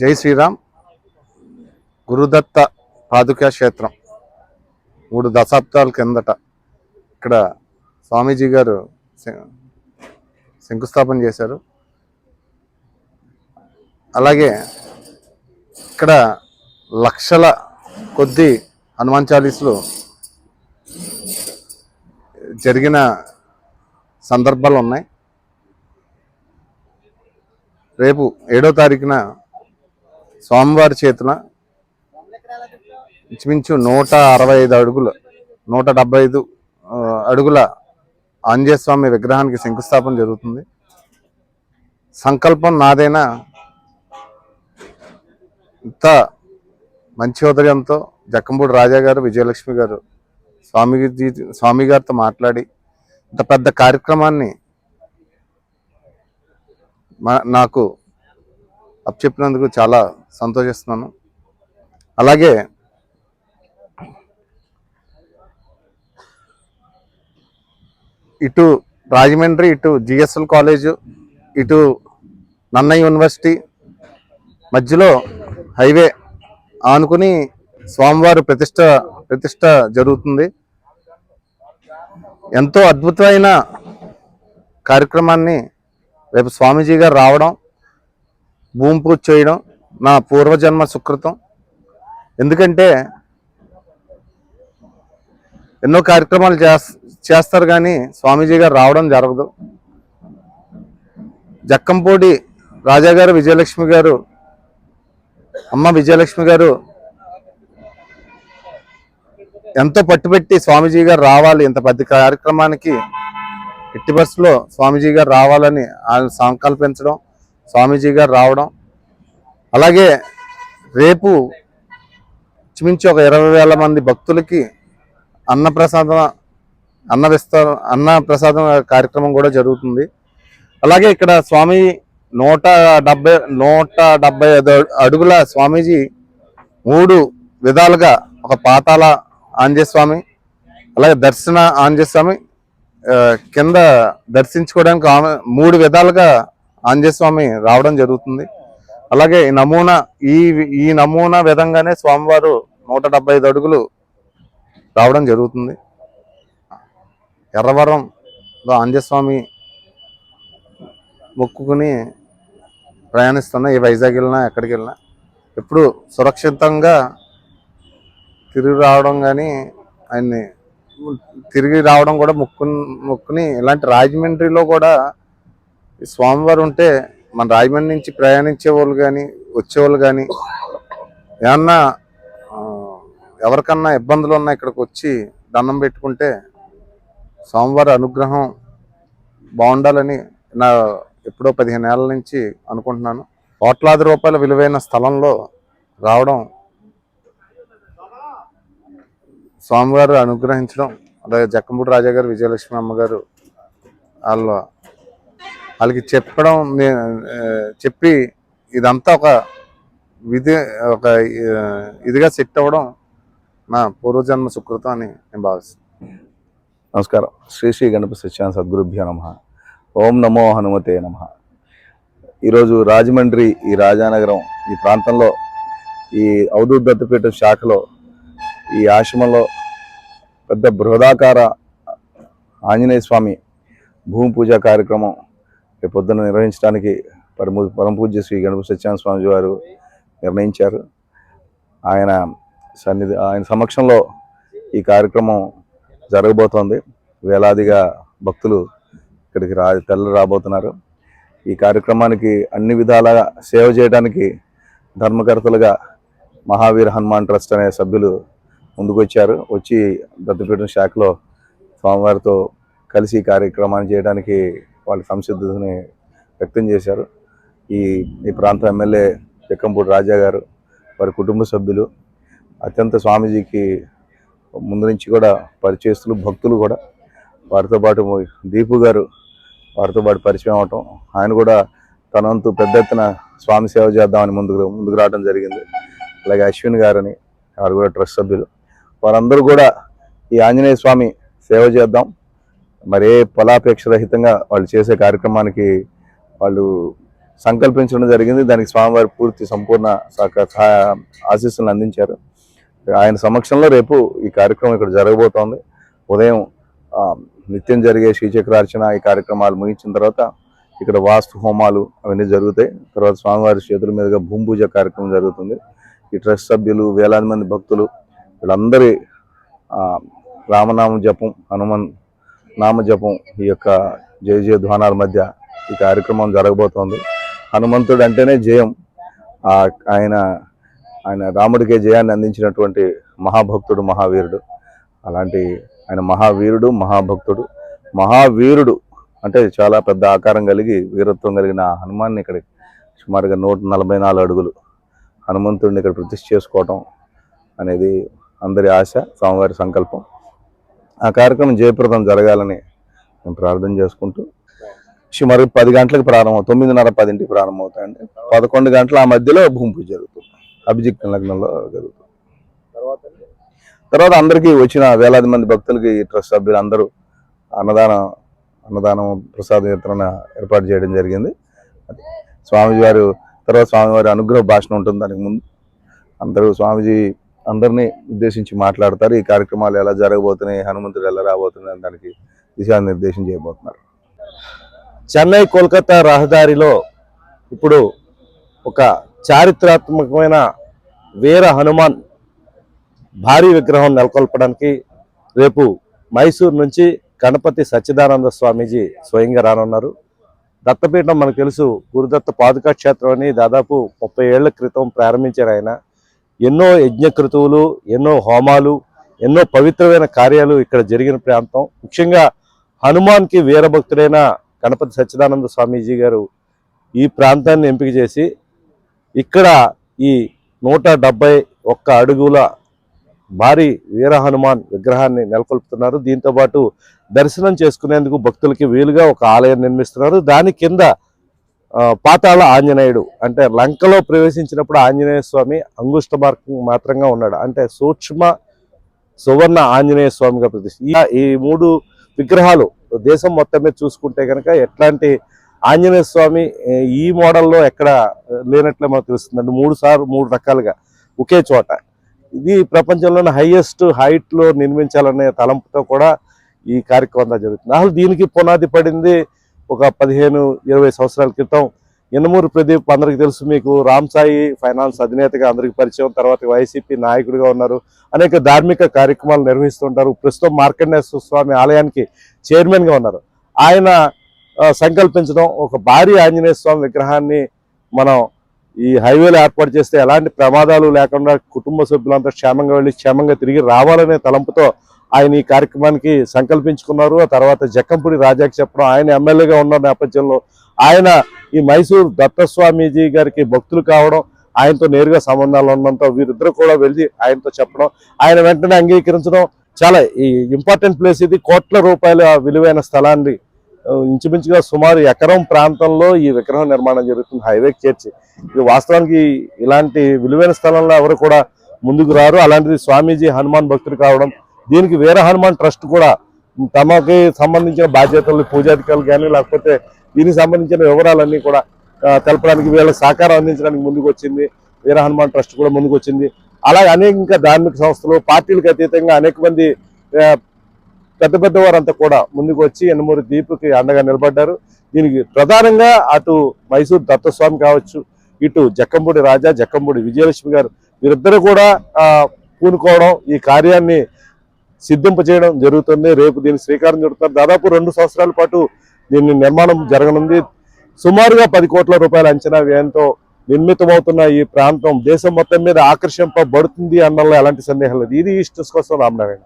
జై శ్రీరామ్. గురుదత్త పాదుకా క్షేత్రం. మూడు దశాబ్దాల కిందట ఇక్కడ స్వామీజీ గారు శంకుస్థాపన చేశారు. అలాగే ఇక్కడ లక్షల కొద్ది హనుమాన్ చాలీసులు జరిగిన సందర్భాలు ఉన్నాయి. రేపు ఏడో తారీఖున స్వామివారి చేతున ఇంచుమించు నూట అరవై ఐదు అడుగులు నూట డెబ్బై ఐదు అడుగుల ఆంజనేయస్వామి విగ్రహానికి శంకుస్థాపన జరుగుతుంది. సంకల్పం నాదైనా ఇంత మంచి ఉదయంతో జక్కంపూడి రాజా గారు విజయలక్ష్మి గారు స్వామి స్వామి గారితో మాట్లాడి ఇంత పెద్ద కార్యక్రమాన్ని మా- నాకు అప్పచెప్పినందుకు చాలా సంతోషిస్తున్నాను. అలాగే ఇటు రాజమండ్రి ఇటు జిఎస్ఎల్ కాలేజు ఇటు నన్నయ్య యూనివర్సిటీ మధ్యలో హైవే ఆనుకుని స్వామివారి ప్రతిష్ట ప్రతిష్ట జరుగుతుంది. ఎంతో అద్భుతమైన కార్యక్రమాన్ని రేపు స్వామీజీ గారు రావడం భూమి పూజ చేయడం నా పూర్వజన్మ సుకృతం. ఎందుకంటే ఎన్నో కార్యక్రమాలు చేస్- చేస్తారు కానీ స్వామీజీ గారు రావడం జరగదు. జక్కంపూడి రాజా గారు విజయలక్ష్మి గారు అమ్మ విజయలక్ష్మి గారు ఎంతో పట్టుబెట్టి స్వామీజీ గారు రావాలి. ఇంత పెద్ద కార్యక్రమానికి ఎట్టి బస్సులో స్వామీజీ గారు రావాలని ఆయన సంకల్పించడం స్వామీజీ గారు రావడం. అలాగే రేపు ఇంచుమించు ఒక ఇరవై వేల మంది భక్తులకి అన్నప్రసాదం అన్న విస్తారం అన్న ప్రసాదం కార్యక్రమం కూడా జరుగుతుంది. అలాగే ఇక్కడ స్వామి నూట డెబ్బై నూట డెబ్బై అడుగుల స్వామీజీ మూడు విధాలుగా ఒక పాతాల ఆంజస్వామి స్వామి అలాగే దర్శన ఆంజస్వామి కింద దర్శించుకోవడానికి ఆమె మూడు విధాలుగా ఆంజనేయ స్వామి రావడం జరుగుతుంది. అలాగే నమూనా ఈ ఈ నమూనా విధంగానే స్వామివారు నూట డెబ్బై ఐదు అడుగులు రావడం జరుగుతుంది. ఎర్రవరంలో ఆంజస్వామి మొక్కుకుని ప్రయాణిస్తున్నా ఏ వైజాగ్ వెళ్ళినా ఎక్కడికి వెళ్ళినా ఎప్పుడు సురక్షితంగా తిరిగి రావడం కానీ ఆయన్ని తిరిగి రావడం కూడా మొక్కు మొక్కుని ఇలాంటి రాజమండ్రిలో కూడా ఈ స్వామివారు ఉంటే మన రాజమండ్రి నుంచి ప్రయాణించే వాళ్ళు కానీ వచ్చేవాళ్ళు కానీ ఏమన్నా ఎవరికన్నా ఇబ్బందులు ఉన్నా ఇక్కడికి వచ్చి దండం పెట్టుకుంటే స్వామివారి అనుగ్రహం బాగుండాలని నా ఎప్పుడో పదిహేను ఏళ్ళ నుంచి అనుకుంటున్నాను. కోట్లాది రూపాయల విలువైన స్థలంలో రావడం స్వామివారు అనుగ్రహించడం అలాగే జక్కంపూడి రాజా గారు విజయలక్ష్మి అమ్మగారు వాళ్ళ వాళ్ళకి చెప్పడం చెప్పి ఇదంతా ఒక విధి ఒక ఇదిగా సెట్ అవ్వడం నా పూర్వజన్మ సుకృతం అని నేను భావిస్తాను నమస్కారం. శ్రీ శ్రీ గణపతి సత్యాన్ సద్గురుభ్యో నమ. ఓం నమో హనుమతే నమ. ఈరోజు రాజమండ్రి ఈ రాజానగరం ఈ ప్రాంతంలో ఈ అవధూత్ దత్తపీఠ శాఖలో ఈ ఆశ్రమంలో పెద్ద బృహదాకార ఆంజనేయ స్వామి భూమి పూజ కార్యక్రమం రేపు పొద్దున నిర్వహించడానికి పరమ పరమ శ్రీ గణపతి సత్యానంద స్వామి వారు నిర్ణయించారు. ఆయన సన్నిధి ఆయన సమక్షంలో ఈ కార్యక్రమం జరగబోతోంది. వేలాదిగా భక్తులు ఇక్కడికి రా తెల్ల రాబోతున్నారు. ఈ కార్యక్రమానికి అన్ని విధాలుగా సేవ చేయడానికి ధర్మకర్తలుగా మహావీర్ హనుమాన్ ట్రస్ట్ అనే సభ్యులు ముందుకొచ్చారు. వచ్చి దత్తపీఠం శాఖలో స్వామివారితో కలిసి ఈ కార్యక్రమాన్ని చేయడానికి వాళ్ళ సంసిద్ధతని వ్యక్తం చేశారు. ఈ ఈ ప్రాంతం ఎమ్మెల్యే చెక్కంపూడి రాజా గారు వారి కుటుంబ సభ్యులు అత్యంత స్వామీజీకి ముందు నుంచి కూడా పరిచయస్తులు భక్తులు కూడా వారితో పాటు దీపు గారు వారితో పాటు పరిచయం అవటం ఆయన కూడా తనంతు పెద్ద ఎత్తున స్వామి సేవ చేద్దామని ముందుకు ముందుకు రావడం జరిగింది. అలాగే అశ్విన్ గారని వారు కూడా ట్రస్ట్ సభ్యులు. వారందరూ కూడా ఈ ఆంజనేయ స్వామి సేవ చేద్దాం మరే ఏ ఫలాపేక్ష రహితంగా వాళ్ళు చేసే కార్యక్రమానికి వాళ్ళు సంకల్పించడం జరిగింది. దానికి స్వామివారి పూర్తి సంపూర్ణ ఆశీస్సులను అందించారు. ఆయన సమక్షంలో రేపు ఈ కార్యక్రమం ఇక్కడ జరగబోతోంది. ఉదయం నిత్యం జరిగే శ్రీచక్రార్చన ఈ కార్యక్రమాలు ముగించిన తర్వాత ఇక్కడ వాస్తు హోమాలు అవన్నీ జరుగుతాయి. తర్వాత స్వామివారి చేతుల మీదుగా భూమిపూజ కార్యక్రమం జరుగుతుంది. ఈ ట్రస్ట్ సభ్యులు వేలాది మంది భక్తులు వీళ్ళందరి రామనామ జపం హనుమాన్ నామ జపం ఈ యొక్క జయ జయ ధ్వానాల మధ్య ఈ కార్యక్రమం జరగబోతోంది. హనుమంతుడు అంటేనే జయం. ఆ ఆయన ఆయన రాముడికే జయాన్ని అందించినటువంటి మహాభక్తుడు మహావీరుడు. అలాంటి ఆయన మహావీరుడు మహాభక్తుడు. మహావీరుడు అంటే చాలా పెద్ద ఆకారం కలిగి వీరత్వం కలిగిన ఆ హనుమాన్ని ఇక్కడ సుమారుగా నూట నలభై నాలుగు అడుగులు హనుమంతుడిని ఇక్కడ ప్రతిష్ఠ చేసుకోవటం అనేది అందరి ఆశ స్వామివారి సంకల్పం. ఆ కార్యక్రమం జయప్రదం జరగాలని మేము ప్రార్థన చేసుకుంటూ సుమారు పది గంటలకు ప్రారంభం తొమ్మిదిన్నర పదింటికి ప్రారంభమవుతాయండి పదకొండు గంటల ఆ మధ్యలో భూమి పూజ జరుగుతుంది. అభిజిత్ లగ్నంలో జరుగుతుంది. తర్వాత అందరికీ వచ్చిన వేలాది మంది భక్తులకి ట్రస్ట్ సభ్యులు అందరూ అన్నదానం అన్నదానం ప్రసాద వితరణ ఏర్పాటు చేయడం జరిగింది. అది స్వామిజీ వారు తర్వాత స్వామివారి అనుగ్రహ భాషణ ఉంటుంది దానికి ముందు. అందరూ స్వామిజీ అందరినీ ఉద్దేశించి మాట్లాడతారు. ఈ కార్యక్రమాలు ఎలా జరగబోతున్నాయి హనుమంతుడు ఎలా రాబోతున్నాయి దానికి దిశానిర్దేశం చేయబోతున్నారు. చెన్నై కోల్కతా రహదారిలో ఇప్పుడు ఒక చారిత్రాత్మకమైన వీర హనుమాన్ భారీ విగ్రహం నెలకొల్పడానికి రేపు మైసూర్ నుంచి గణపతి సచ్చిదానంద స్వామీజీ స్వయంగా రానున్నారు. దత్తపీఠం మనకు తెలుసు గురుదత్త పాదుకా క్షేత్రం అని దాదాపు ముప్పై ఏళ్ళ క్రితం ప్రారంభించారు ఆయన. ఎన్నో యజ్ఞకృతువులు ఎన్నో హోమాలు ఎన్నో పవిత్రమైన కార్యాలు ఇక్కడ జరిగిన ప్రాంతం. ముఖ్యంగా హనుమాన్కి వీరభక్తుడైన గణపతి సచ్చిదానంద స్వామీజీ గారు ఈ ప్రాంతాన్ని ఎంపిక చేసి ఇక్కడ ఈ నూట డెబ్బై ఒక్క అడుగుల భారీ వీర హనుమాన్ విగ్రహాన్ని నెలకొల్పుతున్నారు. దీంతో పాటు దర్శనం చేసుకునేందుకు భక్తులకి వీలుగా ఒక ఆలయం నిర్మిస్తున్నారు. దాని కింద పాతాళ ఆంజనేయుడు. అంటే లంకలో ప్రవేశించినప్పుడు ఆంజనేయ స్వామి అంగుష్ట మార్గం మాత్రంగా ఉన్నాడు. అంటే సూక్ష్మ సువర్ణ ఆంజనేయ స్వామిగా ప్రతిష్ఠ ఈ- మూడు విగ్రహాలు దేశం మొత్తం మీద చూసుకుంటే కనుక ఎట్లాంటి ఆంజనేయ స్వామి ఈ మోడల్లో ఎక్కడ లేనట్లే మనకు తెలుస్తుందండి. మూడు సార్లు మూడు రకాలుగా ఒకే చోట. ఇది ప్రపంచంలోని హైయెస్ట్ హైట్లో నిర్మించాలనే తలంపుతో కూడా ఈ కార్యక్రమం జరుగుతుంది. అసలు దీనికి పునాది పడింది ఒక పదిహేను ఇరవై సంవత్సరాల క్రితం యనమూరు ప్రదీప్ అందరికి తెలుసు మీకు. రామ్ సాయి ఫైనాన్స్ అధినేతగా అందరికి పరిచయం. తర్వాత వైసీపీ నాయకుడిగా ఉన్నారు. అనేక ధార్మిక కార్యక్రమాలు నిర్వహిస్తుంటారు. ప్రస్తుతం మార్కండేశ్వర స్వామి ఆలయానికి చైర్మన్గా ఉన్నారు. ఆయన సంకల్పించడం ఒక భారీ ఆంజనేయ స్వామి విగ్రహాన్ని మనం ఈ హైవేలో ఏర్పాటు చేస్తే ఎలాంటి ప్రమాదాలు లేకుండా కుటుంబ సభ్యులంతా క్షేమంగా వెళ్ళి క్షేమంగా తిరిగి రావాలనే తలంపుతో ఆయన ఈ కార్యక్రమానికి సంకల్పించుకున్నారు. ఆ తర్వాత జక్కంపూడి రాజాకి చెప్పడం ఆయన ఎమ్మెల్యేగా ఉన్న నేపథ్యంలో ఆయన ఈ మైసూర్ దత్తస్వామీజీ గారికి భక్తులు కావడం ఆయనతో నేరుగా సంబంధాలు ఉండడంతో వీరిద్దరు కూడా వెళ్ళి ఆయనతో చెప్పడం ఆయన వెంటనే అంగీకరించడం చాలా ఈ ఇంపార్టెంట్ ప్లేస్ ఇది. కోట్ల రూపాయల విలువైన స్థలాన్ని ఇంచుమించుగా సుమారు ఎకరం ప్రాంతంలో ఈ విగ్రహం నిర్మాణం జరుగుతుంది. హైవేకి చేర్చి. ఇది వాస్తవానికి ఇలాంటి విలువైన స్థలంలో ఎవరు కూడా ముందుకు రారు. అలాంటిది స్వామీజీ హనుమాన్ భక్తులు కావడం దీనికి వీర హనుమాన్ ట్రస్ట్ కూడా తమకి సంబంధించిన బాధ్యతలు పూజాధికారులు కానీ లేకపోతే దీనికి సంబంధించిన వివరాలన్నీ కూడా తెలపడానికి వీళ్ళ సహకారం అందించడానికి ముందుకు వచ్చింది వీర హనుమాన్ ట్రస్ట్ కూడా ముందుకు వచ్చింది అలాగే అనేక ఇంకా ధార్మిక సంస్థలు పార్టీలకు అతీతంగా అనేక మంది పెద్ద పెద్ద వారంతా కూడా ముందుకు వచ్చి ఎన్నమూరి దీపుకి అండగా నిలబడ్డారు. దీనికి ప్రధానంగా అటు మైసూర్ దత్తస్వామి కావచ్చు ఇటు జక్కంపూడి రాజా జక్కంపూడి విజయలక్ష్మి గారు వీరిద్దరు కూడా పూనుకోవడం ఈ కార్యాన్ని సిద్ధింప చేయడం జరుగుతుంది. రేపు దీన్ని శ్రీకారం చుడతారు. దాదాపు రెండు సంవత్సరాల పాటు దీన్ని నిర్మాణం జరగనుంది. సుమారుగా పది కోట్ల రూపాయల అంచనా వ్యయంతో నిర్మితమవుతున్న ఈ ప్రాంతం దేశం మొత్తం మీద ఆకర్షింపబడుతుంది అన్నలో ఎలాంటి సందేహం లేదు. ఇది ఈస్ట్ కోసం రామనారాయణ.